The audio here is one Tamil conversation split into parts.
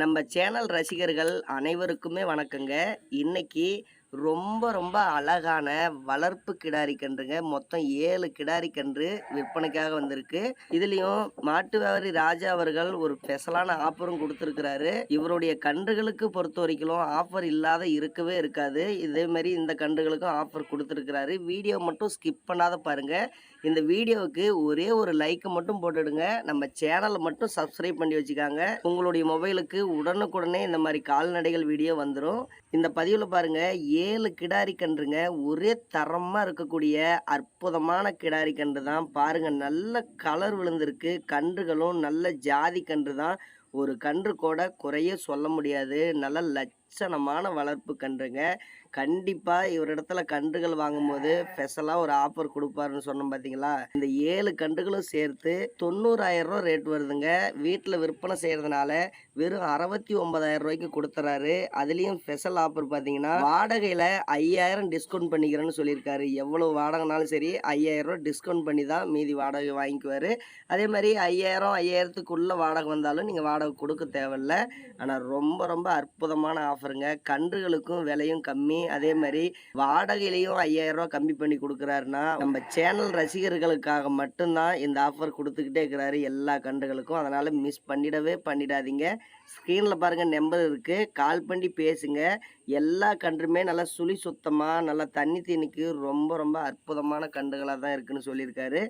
நம்ம சேனல் ரசிகர்கள் அனைவருக்குமே வணக்கங்க. இன்னைக்கு ரொம்ப ரொம்ப அழகான வளர்ப்பு கிடாரி கன்றுங்க. மொத்தம் ஏழு கிடாரி கன்று விற்பனைக்காக வந்திருக்கு. இதுலேயும் மாட்டு வியாபாரி ராஜா அவர்கள் ஒரு ஸ்பெஷலான ஆஃபரும் கொடுத்துருக்கிறாரு. இவருடைய கன்றுகளுக்கு பொறுத்த வரைக்கும் ஆஃபர் இல்லாத இருக்கவே இருக்காது. இதே மாதிரி இந்த கன்றுகளுக்கும் ஆஃபர் கொடுத்துருக்கிறாரு. வீடியோ மட்டும் ஸ்கிப் பண்ணாத பாருங்கள் இந்த வீடியோவுக்கு ஒரே ஒரு லைக்கை மட்டும் போட்டுடுங்க. நம்ம சேனலை மட்டும் சப்ஸ்கிரைப் பண்ணி வச்சுக்காங்க. உங்களுடைய மொபைலுக்கு உடனுக்குடனே இந்த மாதிரி கால்நடைகள் வீடியோ வந்துடும் இந்த பதிவில் பாருங்கள் ஏழு கிடாரி கன்றுங்க. ஒரே தரமாக இருக்கக்கூடிய அற்புதமான கிடாரி கன்று தான். பாருங்க நல்ல கலர் விழுந்திருக்கு. கன்றுகளும் நல்ல ஜாதி கன்று தான். ஒரு கன்று கூட குறைய சொல்ல முடியாது. நல்ல லட்சணமான வளர்ப்பு கன்றுங்க. கண்டிப்பாக இவரிடத்துல கன்றுகள் வாங்கும்போது ஸ்பெஷலாக ஒரு ஆஃபர் கொடுப்பாருன்னு சொன்னோம் பார்த்தீங்களா இந்த ஏழு கன்றுகளும் சேர்த்து தொண்ணூறாயிரம் ரூபா ரேட் வருதுங்க. வீட்டில் விற்பனை செய்கிறதுனால வெறும் அறுபத்தி ஒன்பதாயிரம் ரூபாய்க்கு கொடுத்துறாரு. அதுலேயும் ஸ்பெஷல் ஆஃபர் பார்த்தீங்கன்னா வாடகையில் ஐயாயிரம் டிஸ்கவுண்ட் பண்ணிக்கிறேன்னு சொல்லியிருக்காரு. எவ்வளோ வாடகைனாலும் சரி ஐயாயிரம் ரூபா டிஸ்கவுண்ட் பண்ணி தான் மீதி வாடகை வாங்கிக்குவார். அதே மாதிரி ஐயாயிரம் ஐயாயிரத்துக்குள்ளே வாடகை வந்தாலும் நீங்கள் வாடகை கொடுக்க தேவையில்ல. ஆனால் ரொம்ப ரொம்ப அற்புதமான ஆஃபர் ஆஃபருங்க கன்றுகளுக்கும் விலையும் கம்மி. அதே மாதிரி வாடகையிலையும் ஐயாயிரம் ரூபா கம்மி பண்ணி கொடுக்குறாருன்னா நம்ம சேனல் ரசிகர்களுக்காக மட்டும்தான் இந்த ஆஃபர் கொடுத்துக்கிட்டே இருக்கிறாரு எல்லா கன்றுகளுக்கும். அதனால் மிஸ் பண்ணிடவே பண்ணிடாதீங்க. ஸ்க்ரீனில் பாருங்கள் நம்பர் இருக்குது கால் பண்ணி பேசுங்க. எல்லா கன்றுமே நல்லா சுழி சுத்தமாக நல்லா தண்ணி தீனிக்கு ரொம்ப ரொம்ப அற்புதமான கன்றுகளாக தான் இருக்குன்னு சொல்லியிருக்காரு.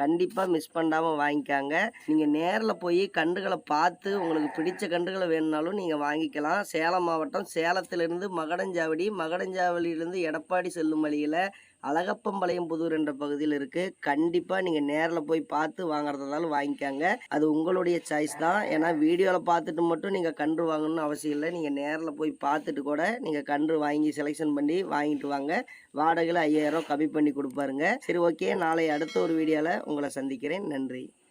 கண்டிப்பாக மிஸ் பண்ணாமல் வாங்கிக்காங்க. நீங்கள் நேரில் போய் கன்றுகளை பார்த்து உங்களுக்கு பிடிச்ச கன்றுகளை வேணும்னாலும் நீங்கள் வாங்கிக்கலாம். சேலம் மாவட்டம் சேலத்திலிருந்து மகடஞ்சாவடி மகடஞ்சாவடியிலிருந்து எடப்பாடி செல்லும் வழியில் அழகப்பம்பாளையம் புதூர் என்ற பகுதியில் இருக்குது கண்டிப்பாக நீங்கள் நேரில் போய் பார்த்து வாங்குறதாலும் வாங்கிக்காங்க. அது உங்களுடைய சாய்ஸ் தான். ஏன்னா வீடியோவில் பார்த்துட்டு மட்டும் நீங்கள் கன்று வாங்கணும்னு அவசியம் இல்லை. நீங்கள் நேரில் போய் பார்த்துட்டு கூட நீங்கள் கன்று வாங்கி செலெக்ஷன் பண்ணி வாங்கிட்டு வாங்க. வாடகையில் ஐயாயிரம் கம்மி பண்ணி கொடுப்பாருங்க. சரி ஓகே நாளை அடுத்த ஒரு வீடியோவில் உங்களை சந்திக்கிறேன். நன்றி.